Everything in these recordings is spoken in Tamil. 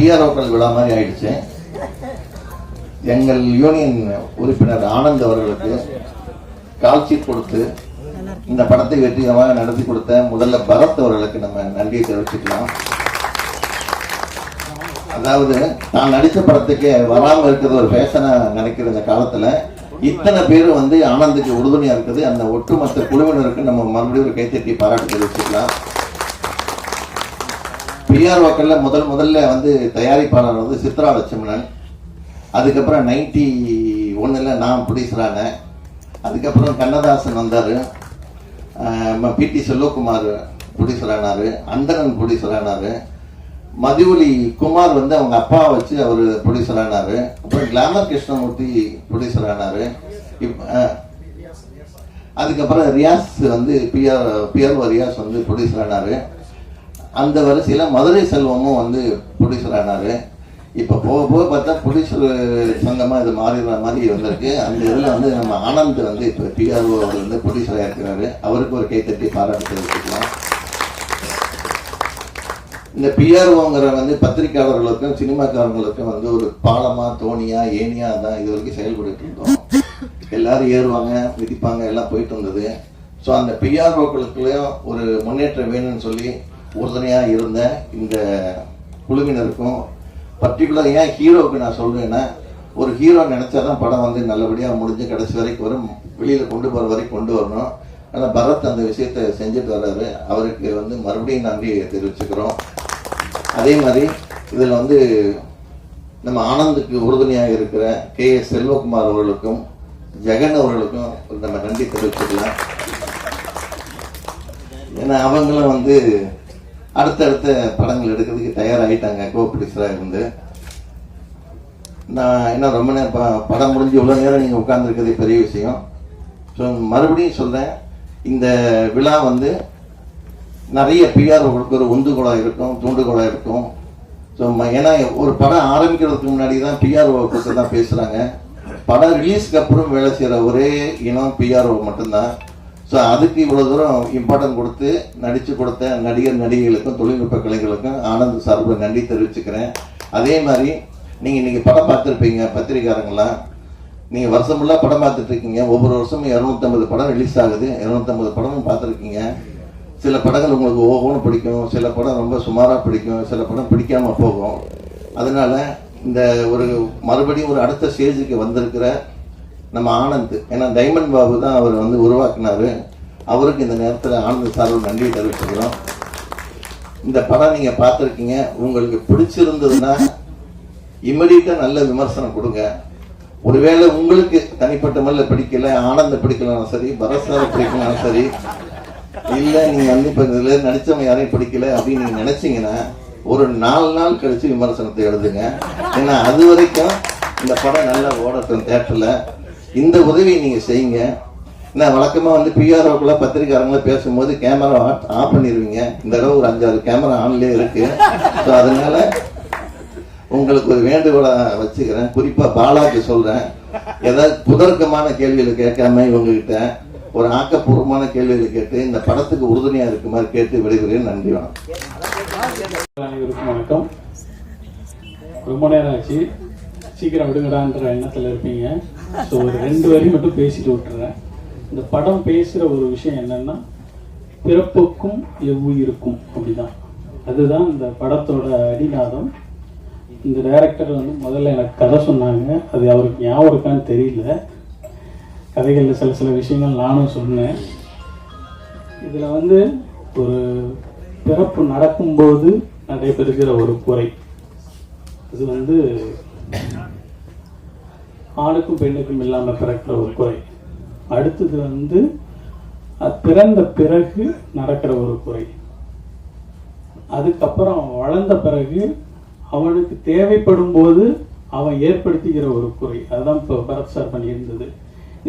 பிஆர்ஓக்கள் விழா மாதிரி ஆயிடுச்சு. எங்கள் யூனியன் உறுப்பினர் ஆனந்த் அவர்களுக்கு கால்ஷீட் கொடுத்து இந்த படத்தை வெற்றிகரமாக நடத்தி கொடுத்த முதல்ல பரத் அவர்களுக்கு நம்ம நன்றியை தெரிவிச்சுக்கலாம். அதாவது நான் நடித்த படத்துக்கு வராமல் இருக்கிறது ஒரு ஃபேஷனா நினைக்கிற இந்த காலத்துல இத்தனை பேர் வந்து ஆனந்துக்கு உறுதுணையா இருக்குது. அந்த ஒட்டுமொத்த குழுவினருக்கு நம்ம மறுபடியும் ஒரு கைத்தட்டி பாராட்டு தெரிவிச்சுக்கலாம். பிஆர்ஓக்கள்ல முதல் முதல்ல வந்து தயாரிப்பாளர் வந்து சித்ரா லட்சுமணன். அதுக்கப்புறம் நைன்டி ஒன்றில் நான் ப்ரொடியூசரானேன் அதுக்கப்புறம் கண்ணதாசன் வந்தார். பிடி செல்வகுமார் ப்ரொடியூசரானார் அந்தரன் ப்ரொடியூசர் மதிவொலி குமார் வந்து அவங்க அப்பா வச்சு அவர் ப்ரொடியூசரானார் அப்புறம் கிளாமர் கிருஷ்ணமூர்த்தி ப்ரொடியூசரானார் இப் அதுக்கப்புறம் ரியாஸ் வந்து பிஆர் பிஆர்ஓ ரியாஸ் வந்து ப்ரொடியூசரானார் அந்த வரிசையில் மதுரை செல்வமும் வந்து ப்ரொடியூசர் ஆனார். இப்போ போக போக பார்த்தா ப்ரொடியூசர் சங்கமாக இது மாறிடுற மாதிரி வந்திருக்கு. அந்த இதில் வந்து நம்ம ஆனந்த் வந்து இப்போ பிஆர்ஓ அவர் வந்து ப்ரொடியூசராக இருக்கிறாரு அவருக்கு ஒரு கைத்தட்டி பாராட்டு தெரிவிச்சுக்கலாம் இந்த பிஆர்ஓங்கிற வந்து பத்திரிக்கையாளர்களுக்கும் சினிமாக்காரங்களுக்கும் வந்து ஒரு பாலமா தோணியா ஏனியா தான் இது வரைக்கும் செயல்பட்டு இருந்தோம். எல்லாரும் ஏறுவாங்க மிதிப்பாங்க எல்லாம் போயிட்டு இருந்தது. ஸோ அந்த பிஆர்ஓக்களுக்குள்ளேயும் ஒரு முன்னேற்றம் வேணும்னு சொல்லி உறுதுணையாக இருந்த இந்த குழுவினருக்கும் பர்டிகுலர் ஏன் ஹீரோவுக்கு நான் சொல்கிறேன்னா ஒரு ஹீரோ நினைச்சாதான் படம் வந்து நல்லபடியாக முடிஞ்சு கடைசி வரைக்கும் வரும். வெளியில் கொண்டு போகிற வரைக்கும் கொண்டு வரணும். ஆனால் பரத் அந்த விஷயத்தை செஞ்சுட்டு வர்றாரு. அவருக்கு வந்து மறுபடியும் நன்றி தெரிவிச்சுக்கிறோம். அதே மாதிரி இதில் வந்து நம்ம ஆனந்துக்கு உறுதுணையாக இருக்கிற கே எஸ் செல்வகுமார் அவர்களுக்கும் ஜெகன் அவர்களுக்கும் நம்ம நன்றி தெரிவிச்சுக்கலாம். ஏன்னா அவங்களும் வந்து அடுத்தடுத்த படங்கள் எடுக்கிறதுக்கு தயாராகிட்டாங்க கோ ப்ரொடியூசராக இருந்து நான் என்ன ரொம்ப நேரம் படம் முடிஞ்சு இவ்வளோ நேரம் நீங்கள் உட்காந்துருக்கிறது பெரிய விஷயம். ஸோ மறுபடியும் சொல்கிறேன் இந்த விழா வந்து நிறைய பிஆர்களுக்கு ஒரு உந்துகோலாக இருக்கும் தூண்டுகோலாக இருக்கும். ஸோ ஏன்னா ஒரு படம் ஆரம்பிக்கிறதுக்கு முன்னாடி தான் பிஆர்ஓ பற்றி தான் பேசுகிறாங்க படம் ரிலீஸ்க்கு அப்புறம் வேலை செய்கிற ஒரே இனம் பிஆர்ஓ மட்டும்தான். ஸோ அதுக்கு இவ்வளோ தூரம் இம்பார்ட்டன்ட் கொடுத்து நடித்து கொடுத்த நடிகர் நடிகைகளுக்கும் தொழில்நுட்ப கலைகளுக்கும் ஆனந்த் சார்பில் நன்றி தெரிவிச்சுக்கிறேன். அதே மாதிரி நீங்கள் இன்றைக்கி படம் பார்த்துருப்பீங்க பத்திரிகாரங்களாம் நீங்கள் வருஷம் ஃபுல்லாக படம் பார்த்துட்டு இருக்கீங்க ஒவ்வொரு வருஷமும் இரநூத்தம்பது படம் ரிலீஸ் ஆகுது. இரநூத்தம்பது படமும் பார்த்துருக்கீங்க. சில படங்கள் உங்களுக்கு ஒவ்வொன்றும் பிடிக்கும். சில படம் ரொம்ப சுமாராக பிடிக்கும். சில படம் பிடிக்காமல் போகும். அதனால இந்த ஒரு மறுபடியும் ஒரு அடுத்த ஸ்டேஜுக்கு வந்திருக்கிற நம்ம ஆனந்த் ஏன்னா டைமண்ட் பாபு தான் அவர் வந்து உருவாக்குனாரு. அவருக்கு இந்த நேரத்தில் ஆனந்த் சார்பு நன்றி தெரிவிச்சுக்கிறோம். இந்த படம் நீங்கள் பார்த்துருக்கீங்க. உங்களுக்கு பிடிச்சிருந்ததுன்னா இமிடியட்டாக நல்ல விமர்சனம் கொடுங்க. ஒருவேளை உங்களுக்கு தனிப்பட்ட முறையில் பிடிக்கல ஆனந்த பிடிக்கலனாலும் சரி பரசார பிடிக்கலனாலும் சரி இல்லை நீங்கள் வந்து இப்போ இதில் நடித்தவங்க யாரையும் பிடிக்கல அப்படின்னு நீங்கள் நினச்சிங்கன்னா ஒரு நாலு நாள் கழித்து விமர்சனத்தை எழுதுங்க. ஏன்னா அது வரைக்கும் இந்த படம் நல்லா ஓடட்டும் தேட்டரில். இந்த உதவியை நீங்க செய்யுங்க. நான் வழக்கமா வந்து பிஆர்ஓக்குள்ள பத்திரிக்காரங்கள பேசும்போது கேமரா ஆஃப் பண்ணிடுவீங்க இந்த தடவை ஒரு அஞ்சாறு கேமரா ஆன்லேயே இருக்கு. ஸோ அதனால உங்களுக்கு ஒரு வேண்டுகோளை வச்சுக்கிறேன். குறிப்பா பாலாக்கு சொல்றேன். ஏதாவது புதர்க்கமான கேள்விகளை கேட்காம இவங்ககிட்ட ஒரு ஆக்கப்பூர்வமான கேள்விகளை கேட்டு இந்த படத்துக்கு உறுதுணையா இருக்குமாறு கேட்டு விடைபெறுகிறேன். நன்றி வணக்கம். அனைவருக்கும் வணக்கம். ரொம்ப நேரம் ஆச்சு. சீக்கிரம் விடுங்கடான்ற எண்ணத்தில் இருப்பீங்க. ஸோ ஒரு ரெண்டு வரி மட்டும் பேசிட்டு விட்டுறேன். இந்த படம் பேசுகிற ஒரு விஷயம் என்னன்னா பிறப்புக்கும் எவ்வுயிருக்கும் அப்படிதான். அதுதான் இந்த படத்தோட அடிநாதம். இந்த டைரக்டர் வந்து முதல்ல எனக்கு கதை சொன்னாங்க. அது அவருக்கு ஞாபகம் இருக்கான்னு தெரியல. கதைகளில் சில சில விஷயங்கள் நானும் சொன்னேன். இதில் வந்து ஒரு பிறப்பு நடக்கும்போது நடைபெறுகிற ஒரு குறை. இது வந்து ஆணுக்கும் பெண்ணுக்கும் இல்லாமல் பிறக்கிற ஒரு குறை. அடுத்தது வந்து அது பிறந்த பிறகு நடக்கிற ஒரு குறை. அதுக்கப்புறம் அவன் வளர்ந்த பிறகு அவனுக்கு தேவைப்படும் போது அவன் ஏற்படுத்திக்கிற ஒரு குறை. அதுதான் இப்போ பரத் சார் பண்ணியிருந்தது.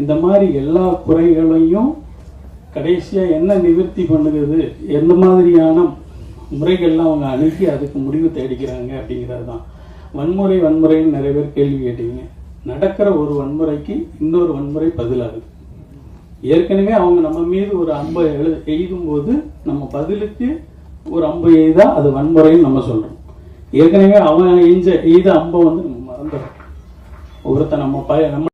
இந்த மாதிரி எல்லா குறைகளையும் கடைசியாக என்ன நிவர்த்தி பண்ணுகிறது? எந்த மாதிரியான முறைகள்லாம் அவங்க அணுகி அதுக்கு முடிவு தேடிக்கிறாங்க அப்படிங்கிறது தான் வன்முறை வன்முறைன்னு நிறைய பேர் கேள்வி கேட்டீங்க. நடக்கிற ஒரு வன்முறைக்கு இன்னொரு வன்முறை பதிலாகுது. ஏற்கனவே அவங்க நம்ம மீது ஒரு அம்பை எழு எய்தும் போது நம்ம பதிலுக்கு ஒரு அம்பு எய்தா அது வன்முறைன்னு நம்ம சொல்றோம். ஏற்கனவே அவன் எஞ்ச எய்த அம்பை வந்து நம்ம மறந்துடும் ஒருத்தன் நம்ம பய நம்ம